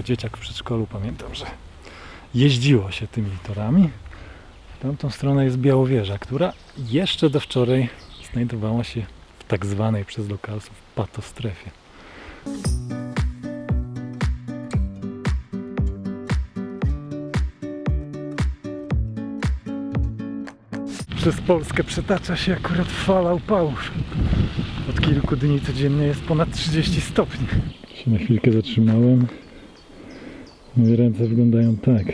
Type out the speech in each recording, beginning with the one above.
jako dzieciak w przedszkolu pamiętam, że jeździło się tymi torami. W tamtą stronę jest Białowieża, która jeszcze do wczoraj znajdowała się w tak zwanej przez lokalsów patostrefie. Przez Polskę przetacza się akurat fala upału. Od kilku dni codziennie jest ponad 30 stopni. Się na chwilkę zatrzymałem. Moje ręce wyglądają tak.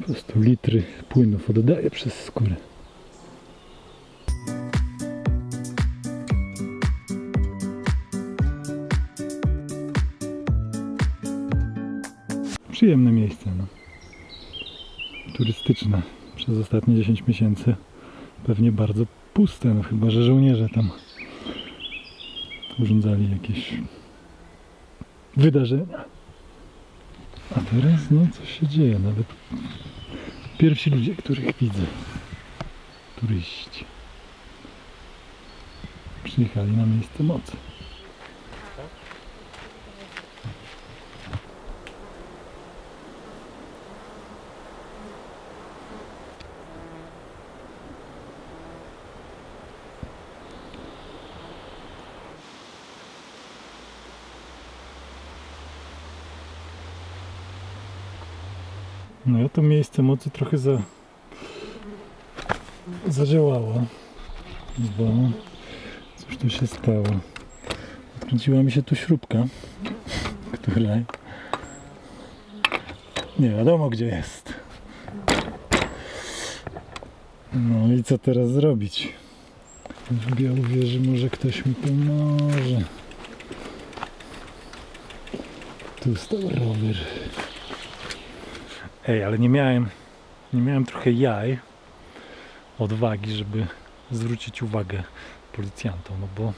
Po prostu litry płynów oddaję przez skórę. Przyjemne miejsce, no. Turystyczne. Przez ostatnie 10 miesięcy pewnie bardzo puste, no chyba, że żołnierze tam urządzali jakieś wydarzenia. A teraz, no, coś się dzieje. Nawet pierwsi ludzie, których widzę, turyści, przyjechali na miejsce mocy. No ja to miejsce mocy trochę za... zadziałało. Bo cóż tu się stało? Odkręciła mi się tu śrubka, która nie wiadomo gdzie jest. No i co teraz zrobić? W Białowieży może ktoś mi pomoże. Tu stał rower. Ej, ale nie miałem, nie miałem trochę jaj, odwagi, żeby zwrócić uwagę policjantom, no bo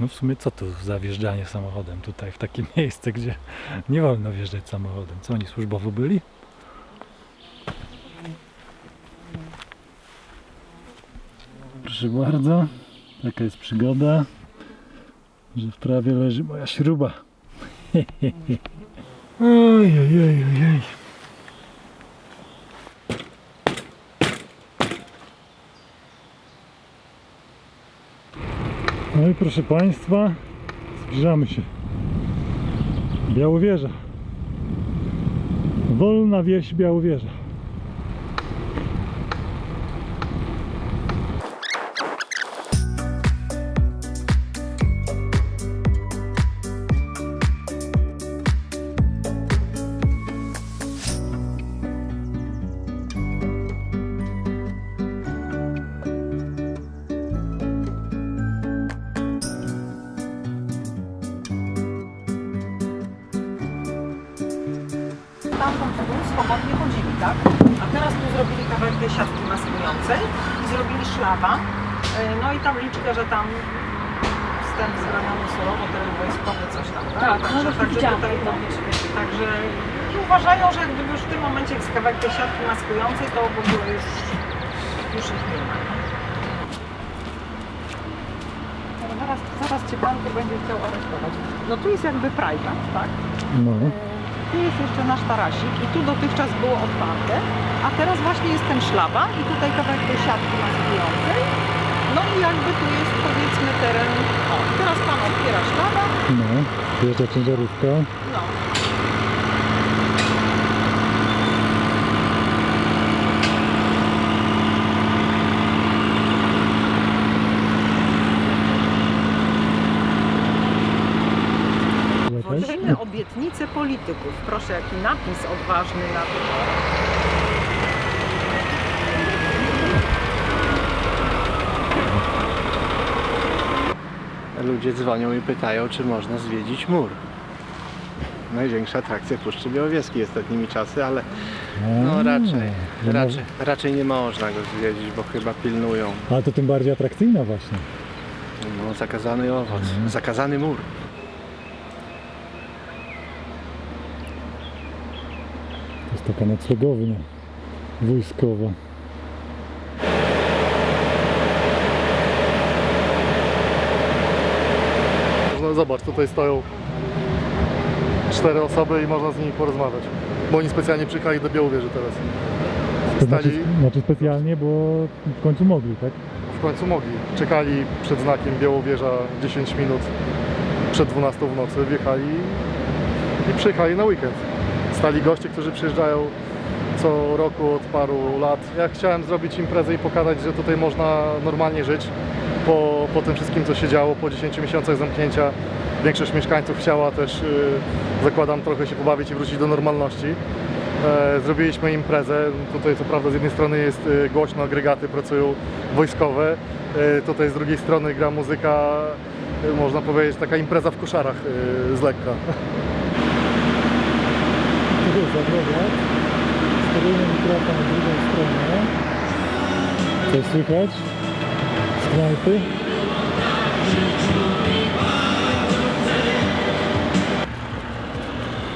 no w sumie co to za wjeżdżanie samochodem tutaj w takie miejsce, gdzie nie wolno wjeżdżać samochodem. Co oni służbowo byli? Proszę bardzo, taka jest przygoda, że w prawie leży moja śruba. Oj, oj, oj, i proszę Państwa, zbliżamy się. Białowieża. Wolna wieś Białowieża. Tak, no także, także widziałam tutaj, to. także i uważają, że gdyby już w tym momencie jest kawałek tej siatki maskującej, to w ogóle już, już ich nie ma. No Zaraz, zaraz Cię Pan tu będzie chciał aresztować. No tu jest jakby private, tak? No. Tu jest jeszcze nasz tarasik i tu dotychczas było otwarte, a teraz właśnie jest ten szlaban i tutaj kawałek tej siatki maskującej. No i jakby tu jest powiedzmy teren, o teraz Pan otwiera szlaban, No. Wjeżdża ciężarówka. no. Obietnice polityków. Proszę, jaki napis odważny na. Ludzie dzwonią i pytają, czy można zwiedzić mur. Największa atrakcja Puszczy Białowieskiej ostatnimi czasy, ale no A, raczej, raczej, raczej nie można go zwiedzić, bo chyba pilnują. Ale to tym bardziej atrakcyjna właśnie. No, zakazany owoc, Mhm. zakazany mur. To jest taka noclegownia wojskowa. Zobacz, tutaj stoją cztery osoby i można z nimi porozmawiać. Bo oni specjalnie przyjechali do Białowieży teraz. To znaczy, znaczy specjalnie, bo w końcu mogli, tak? w końcu mogli. Czekali przed znakiem Białowieża 10 minut przed 12 w nocy, wjechali i przyjechali na weekend. Stali goście, którzy przyjeżdżają co roku od paru lat. Ja chciałem zrobić imprezę i pokazać, że tutaj można normalnie żyć po, po tym wszystkim, co się działo, po 10 miesiącach zamknięcia. Większość mieszkańców chciała też, yy, zakładam, trochę się pobawić i wrócić do normalności. E, Zrobiliśmy imprezę. Tutaj co prawda z jednej strony jest e, głośno, agregaty pracują wojskowe. E, Tutaj z drugiej strony gra muzyka, e, można powiedzieć, taka impreza w koszarach z lekka. Tu jest. Sterujemy mikrofon na drugą stronę. Coś słychać? Knajpy?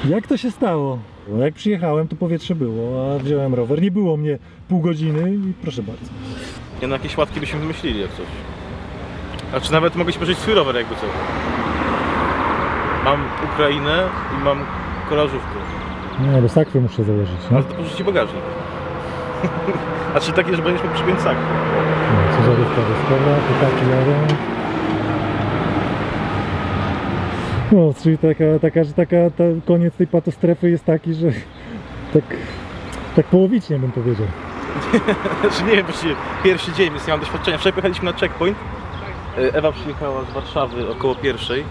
Jak to się stało? No Jak przyjechałem, to powietrze było, a wziąłem rower. Nie było mnie pół godziny i proszę bardzo. Nie no, jakieś łatki byśmy wymyślili jak coś. A czy nawet mogę pożyczyć swój rower jakby co. Mam Ukrainę i mam kolażówkę. Nie, bo sakwy muszę założyć. No, Ale to pożyczy bagażnik. A czy takie, że będziesz mógł przypiąć sakwy? no ciężarówka wojskowa, chłopaki jadą. No, czyli taka, taka, że taka, ta, koniec tej patostrefy jest taki, że tak, tak połowicznie bym powiedział. Znaczy nie wiem, właściwie pierwszy dzień, więc nie mam doświadczenia. Wczoraj pojechaliśmy na checkpoint. E, Ewa przyjechała z Warszawy około pierwszej.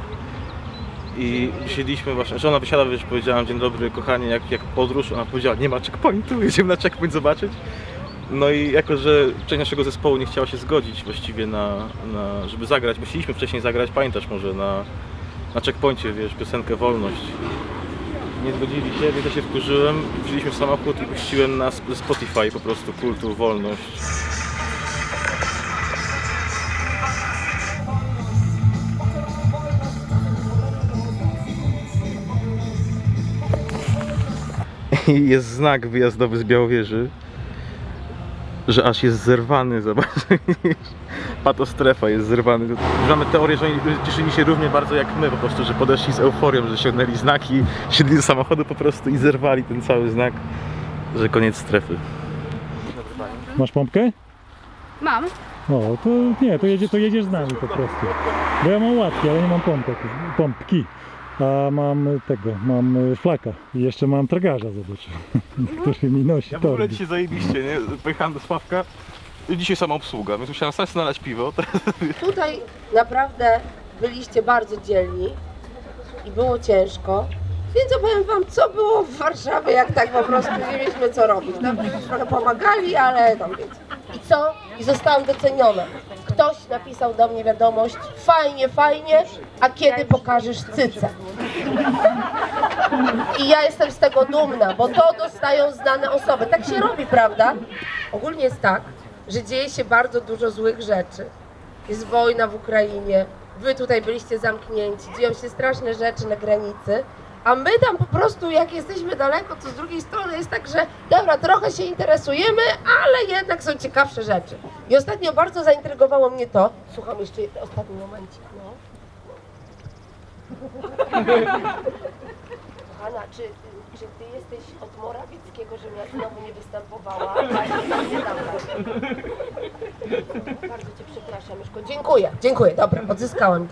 I siedliśmy właśnie, że ona wysiada, wiesz, powiedziałam dzień dobry kochanie, jak, jak podróż, ona powiedziała nie ma checkpointu, jedziemy na checkpoint zobaczyć. No i jako, że część naszego zespołu nie chciała się zgodzić właściwie na, na żeby zagrać, bo chcieliśmy wcześniej zagrać, pamiętasz może, na, na checkpoincie, wiesz, piosenkę Wolność. Nie zgodzili się, więc ja się wkurzyłem, wzięliśmy samochód i puściłem na Sp- Spotify po prostu kultu Wolność. Jest znak wyjazdowy z Białowieży, że aż jest zerwany, zobacz. Patostrefa jest zerwany. Mamy teorię, że oni cieszyli się równie bardzo jak my, po prostu, że podeszli z euforią, że ściągnęli znaki, siedli do samochodu po prostu i zerwali ten cały znak, że koniec strefy. Masz pompkę? Mam. O, to nie, to, jedzie, to jedziesz z nami po prostu. Bo ja mam łatki, ale nie mam pompek, pompki. A mam tego, mam y, flaka i jeszcze mam tragarza, zobacz, który mi nosi Ja w ogóle torby. dzisiaj zajebiście, nie? Pojechałem do Sławka, i dzisiaj sama obsługa, więc musiałem sam sobie nalać piwo. Tutaj naprawdę byliście bardzo dzielni i było ciężko. Więc opowiem wam, co było w Warszawie, jak tak po prostu nie mieliśmy co robić. No, trochę pomagali, ale tam wiecie. I co? I zostałam doceniona. Ktoś napisał do mnie wiadomość, fajnie, fajnie, a kiedy pokażesz cycę? I ja jestem z tego dumna, bo to dostają znane osoby. Tak się robi, prawda? Ogólnie jest tak, że dzieje się bardzo dużo złych rzeczy. Jest wojna w Ukrainie, wy tutaj byliście zamknięci, dzieją się straszne rzeczy na granicy, a my tam po prostu, jak jesteśmy daleko, to z drugiej strony jest tak, że dobra, trochę się interesujemy, ale jednak są ciekawsze rzeczy. I ostatnio bardzo zaintrygowało mnie to, słucham jeszcze ostatni momencik, no. Kochana, czy, czy ty jesteś od Morawieckiego, żebym ja znowu nie występowała? Nie dam rady. Bardzo cię przepraszam, Myszko. Dziękuję, dziękuję. Dobra, odzyskałam.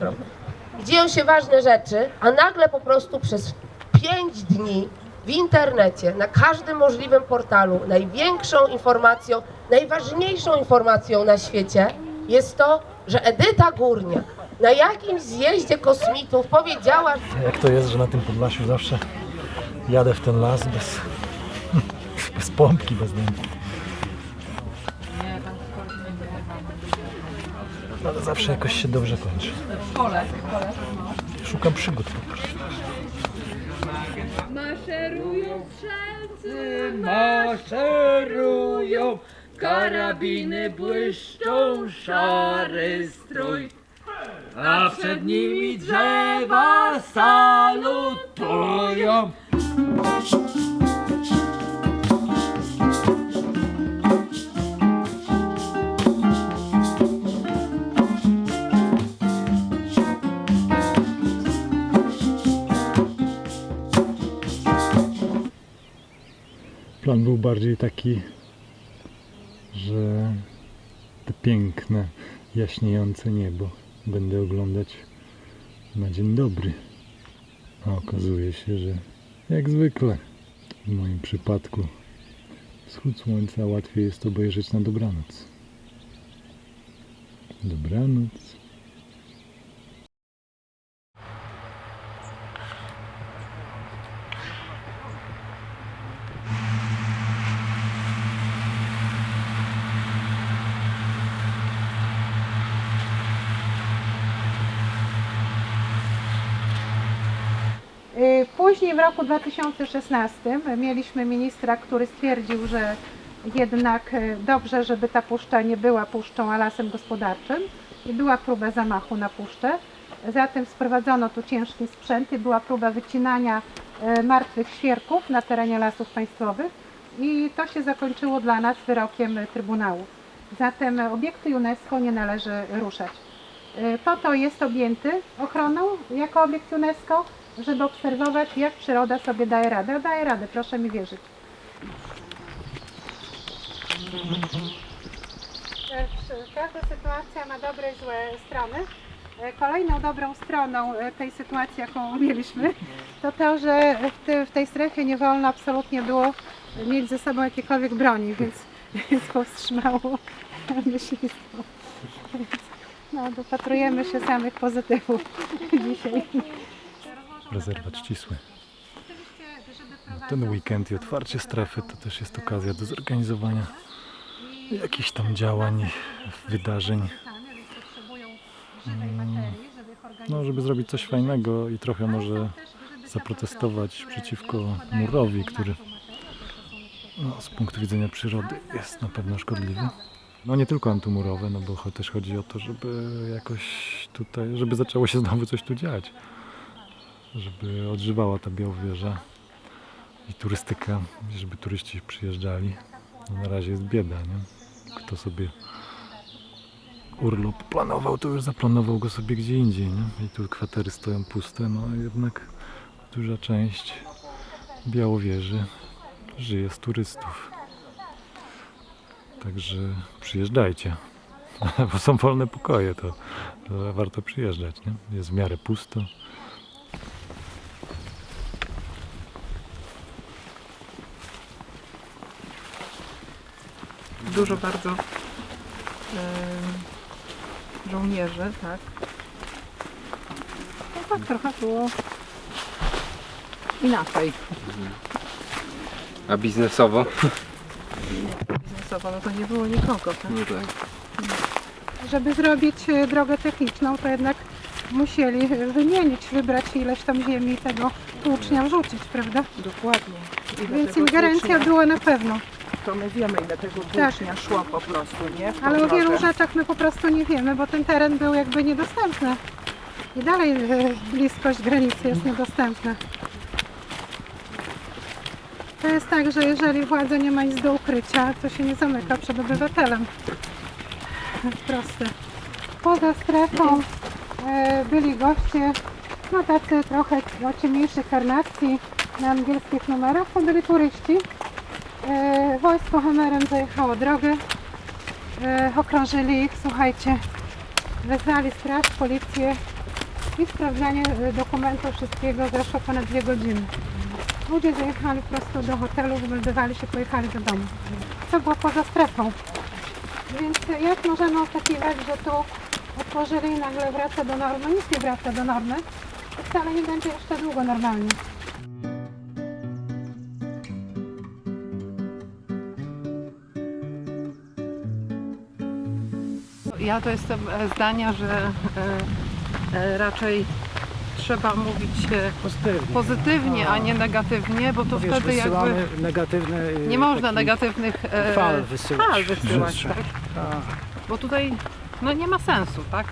I Dzieją się ważne rzeczy, a nagle po prostu przez pięć dni w internecie, na każdym możliwym portalu, największą informacją, najważniejszą informacją na świecie jest to, że Edyta Górniak na jakimś zjeździe kosmitów powiedziała, Jak to jest, że na tym Podlasiu zawsze jadę w ten las bez, bez pompki, bez dęki. Ale zawsze jakoś się dobrze kończy. Szukam przygód po prostu. Maszerują strzelcy, maszerują, karabiny błyszczą, szary strój, a przed nimi drzewa salutują. Plan był bardziej taki, że te piękne, jaśniejące niebo będę oglądać na dzień dobry. A okazuje się, że jak zwykle w moim przypadku wschód słońca łatwiej jest obejrzeć na dobranoc. Dobranoc. Y, W roku 2016 mieliśmy ministra, który stwierdził, że jednak y, dobrze, żeby ta puszcza nie była puszczą, a lasem gospodarczym. I była próba zamachu na puszczę. Zatem sprowadzono tu ciężki sprzęt i była próba wycinania y, martwych świerków na terenie lasów państwowych. I to się zakończyło dla nas wyrokiem y, Trybunału. Zatem obiekty UNESCO nie należy ruszać. Po to jest objęty ochroną jako obiekt UNESCO, żeby obserwować, jak przyroda sobie daje radę. A daje radę, proszę mi wierzyć. Każda sytuacja ma dobre i złe strony. E, Kolejną dobrą stroną e, tej sytuacji, jaką mieliśmy, to to, że w, te, w tej strefie nie wolno absolutnie było mieć ze sobą jakiekolwiek broni, więc, więc powstrzymało myślistwo. No, dopatrujemy się samych pozytywów dzisiaj. Rezerwat ścisły. Ten weekend i otwarcie strefy to też jest okazja do zorganizowania jakichś tam działań, wydarzeń. No, żeby zrobić coś fajnego i trochę może zaprotestować przeciwko murowi, który no, z punktu widzenia przyrody jest na pewno szkodliwy. No nie tylko antymurowe, no bo też chodzi o to, żeby jakoś tutaj, żeby zaczęło się znowu coś tu dziać. Żeby odżywała ta Białowieża i turystyka, żeby turyści przyjeżdżali. No na razie jest bieda, nie? Kto sobie urlop planował, to już zaplanował go sobie gdzie indziej, nie? I tu kwatery stoją puste, no a jednak duża część Białowieży żyje z turystów. Także przyjeżdżajcie, bo są wolne pokoje, to, to warto przyjeżdżać, nie? Jest w miarę pusto. Dużo bardzo em, żołnierzy, tak. No tak trochę było. Inaczej. A biznesowo? Biznesowo, no to nie było nikogo, tak? No tak. Żeby zrobić e, drogę techniczną, to jednak musieli e, wymienić, wybrać ileś tam ziemi i tego tłucznia wrzucić, prawda? Dokładnie. Ile Więc tego ingerencja tłucznia- była na pewno. To my wiemy ile tego tłucznia szło po prostu, nie? Tą Ale o wielu rzeczach my po prostu nie wiemy, bo ten teren był jakby niedostępny. I dalej e, bliskość granicy jest niedostępna. To jest tak, że jeżeli władza nie ma nic do ukrycia, to się nie zamyka przed obywatelem. Proste. Poza strefą e, byli goście, no tacy trochę o ciemniejszej karnacji na angielskich numerach, to byli turyści. E, wojsko Hemerem zajechało drogę, e, okrążyli ich, słuchajcie, wezwali straż, policję i sprawdzanie e, dokumentów wszystkiego zeszło ponad dwie godziny. Ludzie zajechali prosto do hotelu, wymeldowali się, pojechali do domu. To było poza strefą. Więc jak możemy oczekiwać, że tu otworzyli i nagle wraca do normy? Nic nie wraca do normy. Wcale nie będzie jeszcze długo normalnie. Ja to jestem e, zdania, że e, e, raczej trzeba mówić Pozytywnie. pozytywnie, a nie negatywnie, bo to Wiesz, wtedy jakby negatywne... nie można negatywnych fal wysyłać. fal wysyłać tak? Bo tutaj no nie ma sensu, tak?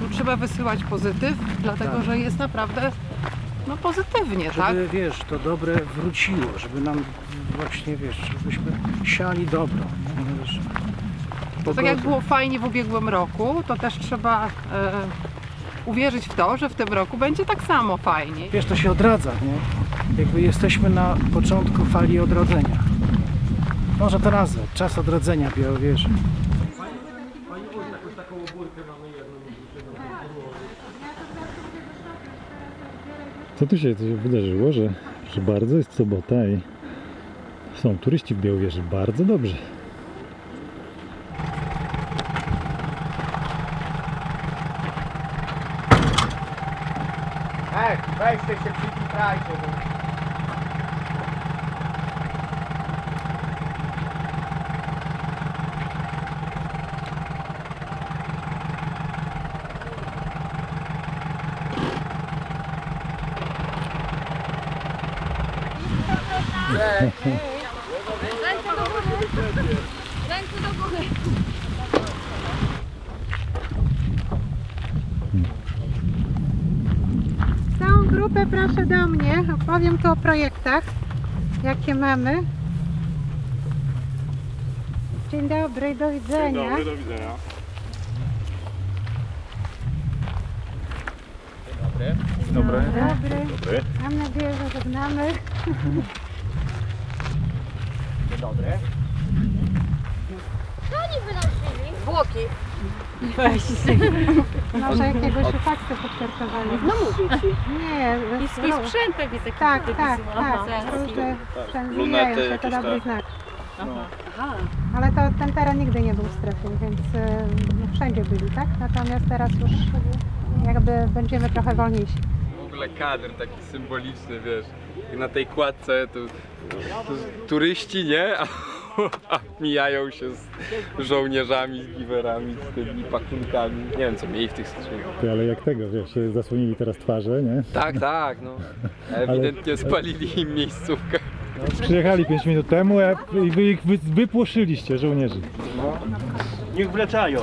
Tu trzeba wysyłać pozytyw, dlatego Tak. że jest naprawdę no pozytywnie, tak? Żeby, wiesz, to dobre wróciło, żeby nam właśnie, wiesz, żebyśmy siali dobro. To tak jak było fajnie w ubiegłym roku, to też trzeba e, uwierzyć w to, że w tym roku będzie tak samo fajnie. Wiesz, to się odradza, nie? Jakby jesteśmy na początku fali odrodzenia. Może to nazwać, czas odrodzenia Białowieży. Co tu się, co się wydarzyło, że, że bardzo jest sobota i są turyści w Białowieży. Bardzo dobrze. Ej, weźcie się, przykitrajcie. Całą grupę proszę do mnie. Opowiem tu o projektach, jakie mamy. Dzień dobry, do widzenia. do widzenia. Dobry. Dobry. Mam nadzieję, że żegnamy. Może jakiegoś fakty podkartowali. No mówię Ci. Nie. I swój sprzęt pewnie taki Tak, tak, tak. Różne sprzęt zmieniają lunety się, to jakieś, dobry tak. znak. Ale to ten teren nigdy nie był strefą, więc e, no, wszędzie byli, tak? Natomiast teraz już jakby będziemy trochę wolniejsi. w ogóle kadr taki symboliczny, wiesz. Jak na tej kładce to, to turyści, nie? A mijają się z żołnierzami, z giwerami, z tymi pakunkami. Nie wiem co mieli w tych skrzyniach. Ty, ale jak tego, wiesz, się zasłonili teraz twarze, nie? Tak, tak, no. Ewidentnie spalili im miejscówkę. Przyjechali 5 minut temu a- i wy ich wy, wypłoszyliście, żołnierzy. Niech wlecają.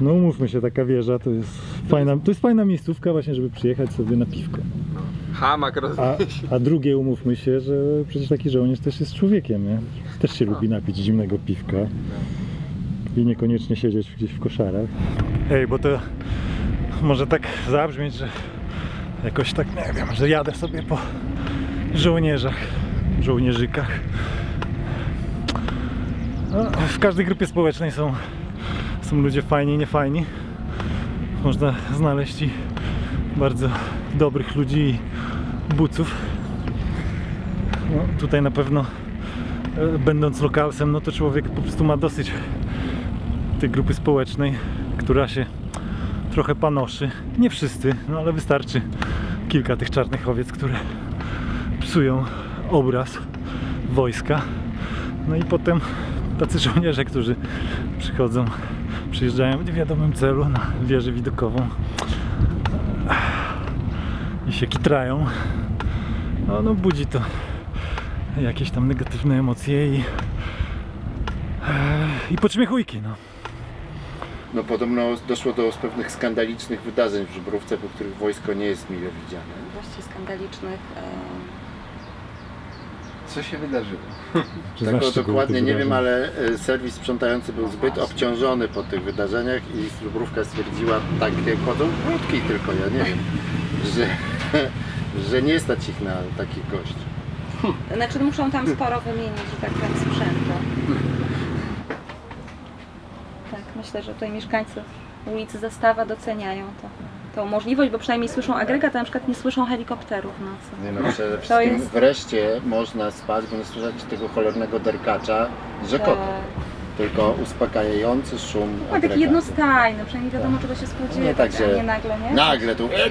No umówmy się, taka wieża to jest fajna, to jest fajna miejscówka właśnie, żeby przyjechać sobie na piwko. Hamak. A, a drugie umówmy się, że przecież taki żołnierz też jest człowiekiem, nie? Też się lubi napić zimnego piwka i niekoniecznie siedzieć gdzieś w koszarach. Ej, bo to może tak zabrzmieć, że jakoś tak, nie wiem, że jadę sobie po żołnierzach, żołnierzykach. No, w każdej grupie społecznej są, są ludzie fajni i niefajni. Można znaleźć i bardzo dobrych ludzi i buców. No, tutaj na pewno e, będąc lokalsem, no to człowiek po prostu ma dosyć tej grupy społecznej, która się trochę panoszy. Nie wszyscy, no ale wystarczy kilka tych czarnych owiec, które psują obraz wojska. No i potem tacy żołnierze, którzy przychodzą, przyjeżdżają w niewiadomym celu na wieżę widokową się kitrają. No, no budzi to jakieś tam negatywne emocje i, e, i podśmiechujki, no. No podobno doszło do pewnych skandalicznych wydarzeń w Żubrówce, po których wojsko nie jest mile widziane. Dość skandalicznych. e, Co się wydarzyło? Tego znasz szczegóły dokładnie nie wiem, ale e, serwis sprzątający był zbyt obciążony po tych wydarzeniach i Żubrówka stwierdziła, tak chodzą krótki tylko, ja nie wiem, że, że nie stać ich na takich gości. Znaczy muszą tam sporo wymienić, że tak powiem, sprzętu. Tak, myślę, że tutaj mieszkańcy ulicy Zastawa doceniają to, tą możliwość, bo przynajmniej słyszą agregat, a na przykład nie słyszą helikopterów w nocy. Nie no, przede wszystkim jest- wreszcie można spać, bo nie słyszeć tego cholernego derkacza z rzekoty. E, Tylko uspokajający szum no, taki jednostajny, przynajmniej wiadomo czego się spodziewać, Nie tak, a że nie nagle, nie? nagle tu Nie,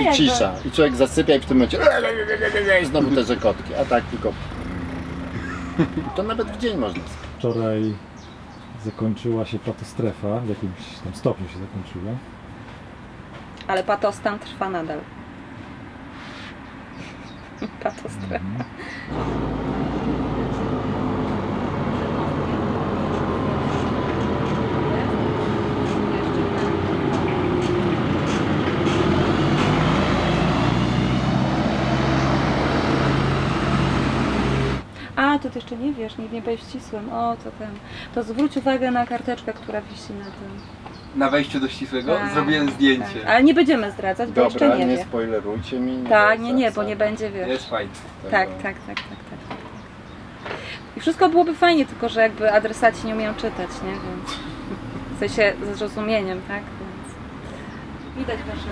i jakby- cisza. I człowiek zasypia i w tym momencie znowu te rzekotki, a tak tylko to nawet w dzień można. Wczoraj zakończyła się patostrefa, w jakimś tam stopniu się zakończyła. Ale patostan trwa nadal. Patostrefa. A A, to ty jeszcze nie wiesz, nie, nie byłeś ścisłym. O, to ten. To zwróć uwagę na karteczkę, która wisi na tym. Na wejściu do ścisłego Tak, zrobiłem zdjęcie. Tak. Ale nie będziemy zdradzać, bo Dobra, jeszcze nie nie wie. spoilerujcie mi. Tak, nie, nie, bo nie będzie, wiesz. Jest fajnie. Tak, tak, tak, tak, tak, tak. I wszystko byłoby fajnie, tylko że jakby adresaci nie umieją czytać, nie? Więc w sensie ze zrozumieniem, tak? Więc widać wasze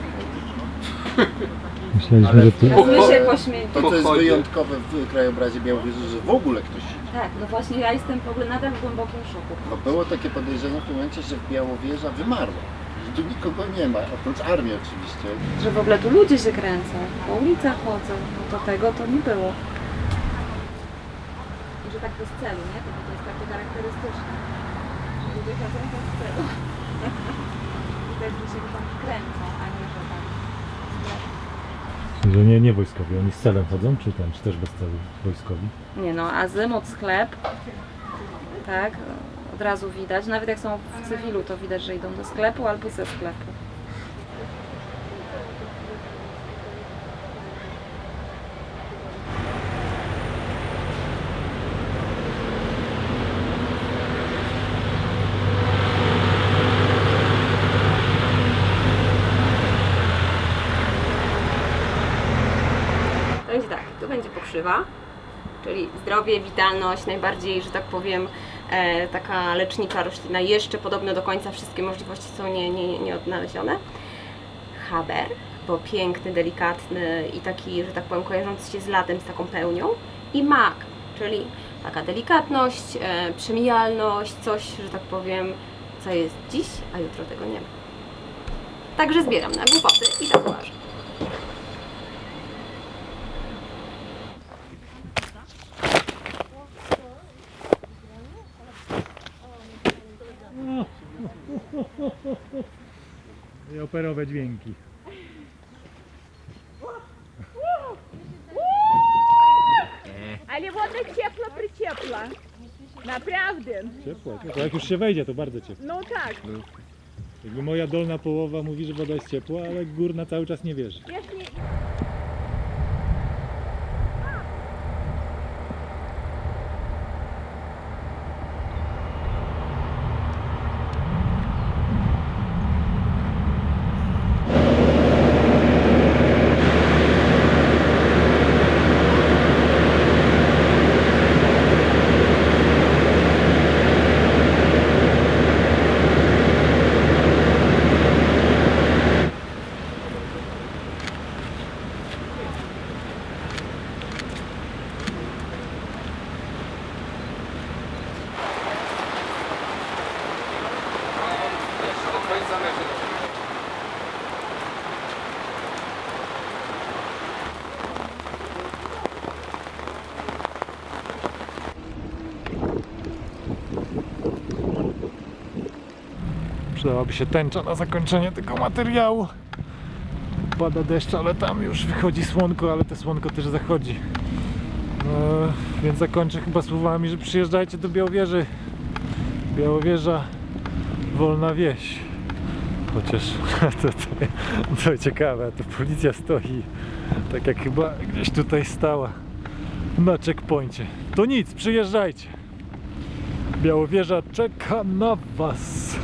Myśleliśmy, że. Teraz my się. To, co jest Pochodzie. wyjątkowe w krajobrazie Białowieży, że w ogóle ktoś siedzi. Tak, no właśnie ja jestem w ogóle nadal w głębokim szoku. Bo było takie podejrzenie w tym momencie, że Białowieża wymarła. Że tu nikogo nie ma, oprócz armii oczywiście. Że w ogóle tu ludzie się kręcą, po ulicach chodzą, no to tego to nie było. I że tak bez celu, nie? To, to jest takie charakterystyczne. Ludzie chodzą bez celu. Widać, że się tam kręcą, a nie, że tak. Że nie, nie wojskowi, oni z celem chodzą, czy czy też bez celu wojskowi? Nie no, azymut, sklep, tak, od razu widać. Nawet jak są w cywilu, to widać, że idą do sklepu albo ze sklepu. Pokrzywa, czyli zdrowie, witalność, najbardziej, że tak powiem, e, taka lecznicza roślina. Jeszcze podobno do końca wszystkie możliwości są nie, nie, nie odnalezione. Haber, bo piękny, delikatny i taki, że tak powiem, kojarzący się z latem, z taką pełnią. I mak, czyli taka delikatność, e, przemijalność, coś, że tak powiem, co jest dziś, a jutro tego nie ma. Także zbieram na głupoty i tak uważam. I operowe dźwięki. Ale woda ciepła, przyciepła. Naprawdę. Ciepło, ciepło. Jak już się wejdzie, to bardzo ciepło. No tak. Jakby moja dolna połowa mówi, że woda jest ciepła, ale górna cały czas nie wierzy. Nie, Przydałaby się tęcza na zakończenie tego materiału. Pada deszcz, ale tam już wychodzi słonko, ale to słonko też zachodzi. No, więc zakończę chyba słowami, że przyjeżdżajcie do Białowieży. Białowieża, wolna wieś. Chociaż to, to, to ciekawe, to policja stoi tak jak chyba gdzieś tutaj stała na checkpoincie. To nic, przyjeżdżajcie. Białowieża czeka na Was.